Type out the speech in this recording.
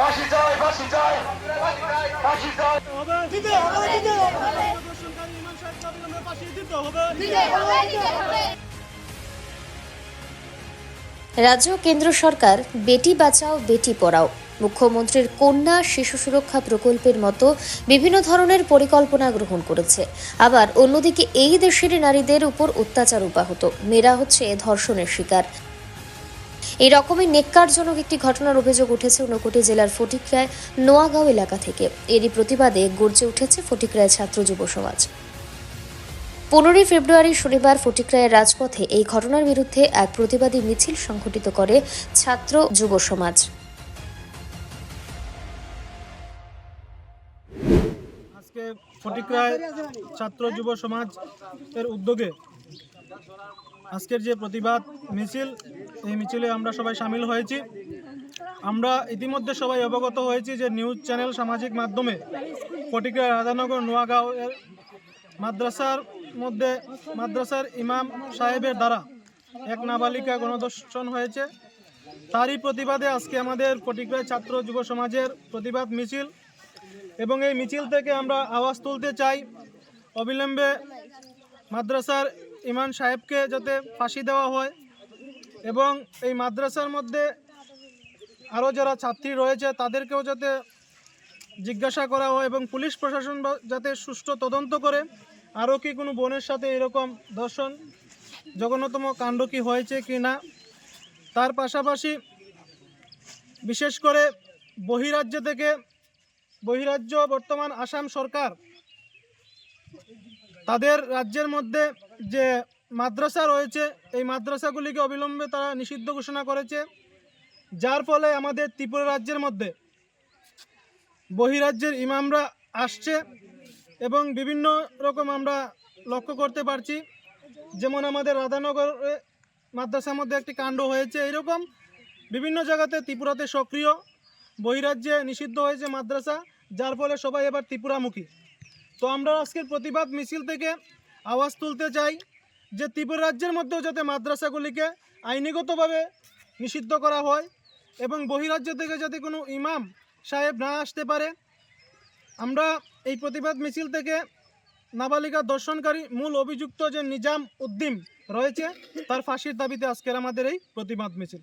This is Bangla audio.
ফাঁসি চাই ফাঁসি চাই ফাঁসি চাই। দিতে হবে দিতে হবে। প্রদর্শনকারী ইমাম সাহেবকে অবিলম্বে ফাঁসি দিতে হবে দিতে হবে দিতে হবে রাজ্য কেন্দ্র সরকার বেটি বাঁচাও বেটি পড়াও। মুখ্যমন্ত্রীর কন্যা শিশু সুরক্ষা প্রকল্পের মতো বিভিন্ন ধরনের পরিকল্পনা গ্রহণ করেছে। আবার অন্যদিকে এই দেশের নারীদের উপর অত্যাচার উপাহত মেয়েরা হচ্ছে ধর্ষণের শিকার। এই রকমের নেককারজনক একটি ঘটনার অভিযোগ উঠেছে ঊনকোটি জেলার ফটিকরায়, নোয়াগাঁও এলাকা থেকে। এরই প্রতিবাদে গর্জে উঠেছে ফটিকরায় ছাত্র যুব সমাজ। পনেরোই ফেব্রুয়ারি শনিবার ফটিকরায়ের রাজপথে এই ঘটনার বিরুদ্ধে এক প্রতিবাদী মিছিল সংঘটিত করে ছাত্র যুব সমাজ। আজকে ফটিকরায় ছাত্র যুব সমাজ এর উদ্যোগে আজকের যে প্রতিবাদ মিছিল, এই মিছিলে আমরা সবাই সামিল হয়েছি। আমরা ইতিমধ্যে সবাই অবগত হয়েছি যে নিউজ চ্যানেল সামাজিক মাধ্যমে ফটিকরায় রাধানগর, নোয়াগাঁও এর মাদ্রাসার মধ্যে মাদ্রাসার ইমাম সাহেবের দ্বারা এক নাবালিকা গণদর্শন হয়েছে। তারই প্রতিবাদে আজকে আমাদের ফটিকরায় ছাত্র যুব সমাজের প্রতিবাদ মিছিল এবং এই মিছিল থেকে আমরা আওয়াজ তুলতে চাই। অবিলম্বে মাদ্রাসার ইমাম সাহেবকে যাতে ফাঁসি দেওয়া হয় এবং এই মাদ্রাসার মধ্যে আরও যারা ছাত্রী রয়েছে তাদেরকেও যাতে জিজ্ঞাসা করা হয় এবং পুলিশ প্রশাসন যাতে সুষ্ঠু তদন্ত করে। আরও কি কোনো বোনের সাথে এরকম ধর্ষণ জঘন্যতম কাণ্ড কি হয়েছে কি না? তার পাশাপাশি বিশেষ করে বহিরাজ্য থেকে বহিরাজ্য বর্তমান আসাম সরকার তাদের রাজ্যের মধ্যে যে মাদ্রাসা রয়েছে, এই মাদ্রাসাগুলিকে অবিলম্বে তারা নিষিদ্ধ ঘোষণা করেছে। যার ফলে আমাদের ত্রিপুরা রাজ্যের মধ্যে বহিরাজ্যের ইমামরা আসছে এবং বিভিন্ন রকম আমরা লক্ষ্য করতে পারছি। যেমন আমাদের রাধানগর মাদ্রাসার মধ্যে একটি কাণ্ড হয়েছে এরকম বিভিন্ন জায়গাতে ত্রিপুরাতে সক্রিয় বহিরাজ্যে নিষিদ্ধ হয়েছে মাদ্রাসা, যার ফলে সবাই এবার ত্রিপুরামুখী। তো আমরা আজকের প্রতিবাদ মিছিল থেকে আওয়াজ তুলতে চাই যে ত্রিপুরা রাজ্যের মধ্যেও যাতে মাদ্রাসাগুলিকে আইনিগতভাবে নিষিদ্ধ করা হয় এবং বহিরাজ্য থেকে যাতে কোনো ইমাম সাহেব না আসতে পারে, আমরা এই প্রতিবাদ মিছিল থেকে নাবালিকা দর্শনকারী মূল অভিযুক্ত যে নিজাম উদ্দিম রয়েছে, তার ফাঁসির দাবিতে আজকের আমাদের এই প্রতিবাদ মিছিল।